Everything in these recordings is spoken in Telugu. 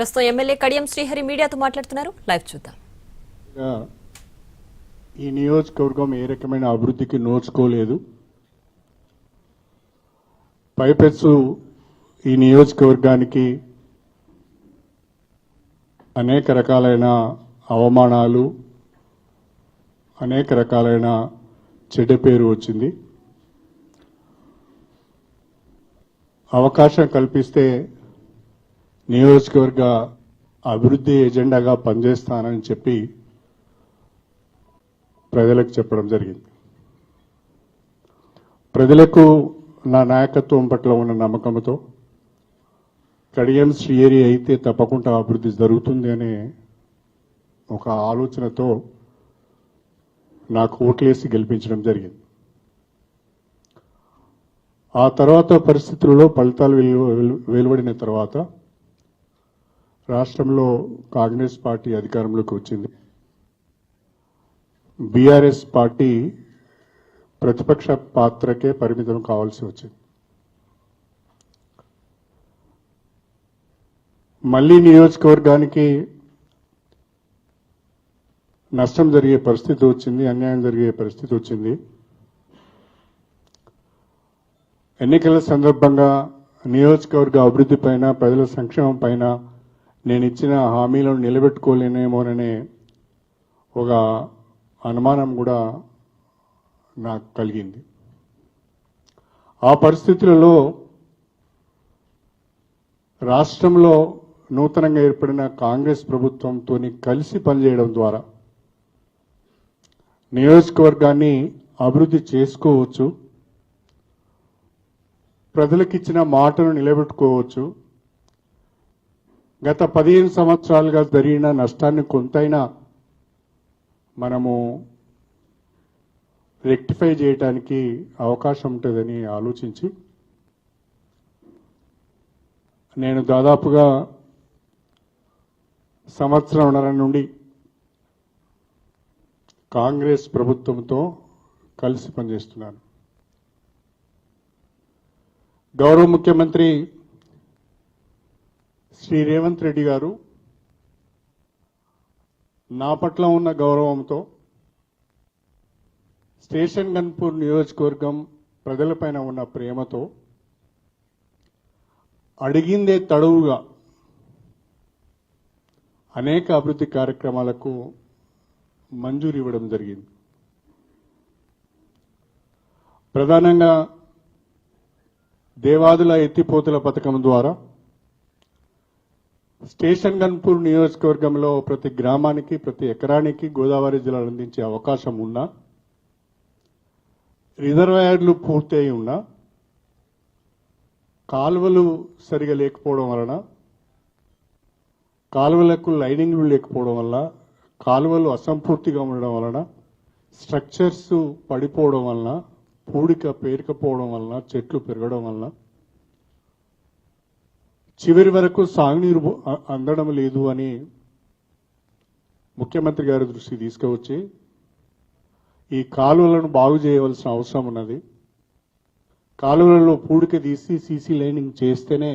ప్రస్తుతం ఎమ్మెల్యే కడియం శ్రీహరి మీడియాతో మాట్లాడుతున్నారు. లైవ్ చూద్దాం. ఈ నియోజకవర్గం ఏ రకమైన అభివృద్ధికి నోచుకోలేదు. పైపెచ్చు ఈ నియోజకవర్గానికి అనేక రకాలైన అవమానాలు అనేక రకాలైన చెడ్డ పేరు వచ్చింది. అవకాశం కల్పిస్తే నియోజకవర్గ అభివృద్ధి ఎజెండాగా పనిచేస్తానని చెప్పి ప్రజలకు చెప్పడం జరిగింది. ప్రజలకు నా నాయకత్వం పట్ల ఉన్న నమ్మకంతో కడియం శ్రీయేరి అయితే తప్పకుండా అభివృద్ధి జరుగుతుంది అనే ఒక ఆలోచనతో నాకు ఓట్లేసి గెలిపించడం జరిగింది. ఆ తర్వాత పరిస్థితుల్లో ఫలితాలు వెలువడిన తర్వాత రాష్ట్రంలో కాంగ్రెస్ పార్టీ అధికారంలోకి వచ్చింది. బీఆర్ఎస్ పార్టీ ప్రతిపక్ష పాత్రకే పరిమితం కావాల్సి వచ్చింది. మళ్ళీ నియోజకవర్గానికి నష్టం జరిగే పరిస్థితి వచ్చింది అన్యాయం జరిగే పరిస్థితి వచ్చింది. ఎన్నికల సందర్భంగా నియోజకవర్గ అభివృద్ధి పైన ప్రజల సంక్షేమం పైన నేను ఇచ్చిన హామీలను నిలబెట్టుకోలేనేమోననే ఒక అనుమానం కూడా నాకు కలిగింది. ఆ పరిస్థితులలో రాష్ట్రంలో నూతనంగా ఏర్పడిన కాంగ్రెస్ ప్రభుత్వంతో కలిసి పనిచేయడం ద్వారా నియోజకవర్గాన్ని అభివృద్ధి చేసుకోవచ్చు ప్రజలకు ఇచ్చిన మాటను నిలబెట్టుకోవచ్చు గత పదిహేను సంవత్సరాలుగా జరిగిన నష్టాన్ని కొంతైనా మనము రెక్టిఫై చేయడానికి అవకాశం ఉంటుందని ఆలోచించి నేను దాదాపుగా సంవత్సరంన్నర నుండి కాంగ్రెస్ ప్రభుత్వంతో కలిసి పనిచేస్తున్నాను. గౌరవ ముఖ్యమంత్రి శ్రీ రేవంత్ రెడ్డి గారు నా పట్ల ఉన్న గౌరవంతో స్టేషన్ గన్పూర్ నియోజకవర్గం ప్రజలపైన ఉన్న ప్రేమతో అడిగిందే తడువుగా అనేక అభివృద్ధి కార్యక్రమాలకు మంజూరు ఇవ్వడం జరిగింది. ప్రధానంగా దేవాదుల ఎత్తిపోతుల పథకం ద్వారా స్టేషన్ గన్పూర్ నియోజకవర్గంలో ప్రతి గ్రామానికి ప్రతి ఎకరానికి గోదావరి జిల్లాలు అందించే అవకాశం ఉన్నా రిజర్వాయర్లు పూర్తయి ఉన్నా కాలువలు సరిగా లేకపోవడం వలన కాలువలకు లైనింగ్లు లేకపోవడం వల్ల కాలువలు అసంపూర్తిగా ఉండడం వలన స్ట్రక్చర్స్ పడిపోవడం వలన పూడిక పేరుకపోవడం వలన చెట్లు పెరగడం వలన చివరి వరకు సాగునీరు అందడం లేదు అని ముఖ్యమంత్రి గారి దృష్టికి తీసుకువచ్చి ఈ కాలువలను బాగు చేయవలసిన అవసరం ఉన్నది. కాలువలలో పూడిక తీసి సీసీ లైనింగ్ చేస్తేనే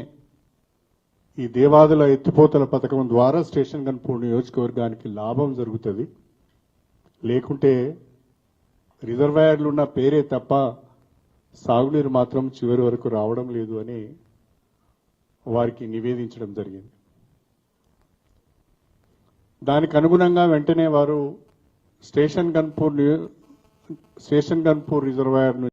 ఈ దేవాదుల ఎత్తిపోతల పథకం ద్వారా స్టేషన్ గన్పూర్ నియోజకవర్గానికి లాభం జరుగుతుంది. లేకుంటే రిజర్వాయర్లు ఉన్న పేరే తప్ప సాగునీరు మాత్రం చివరి వరకు రావడం లేదు అని వారికి నివేదించడం జరిగింది. దానికి అనుగుణంగా వెంటనే వారు station Ghanpur station Ghanpur reservoir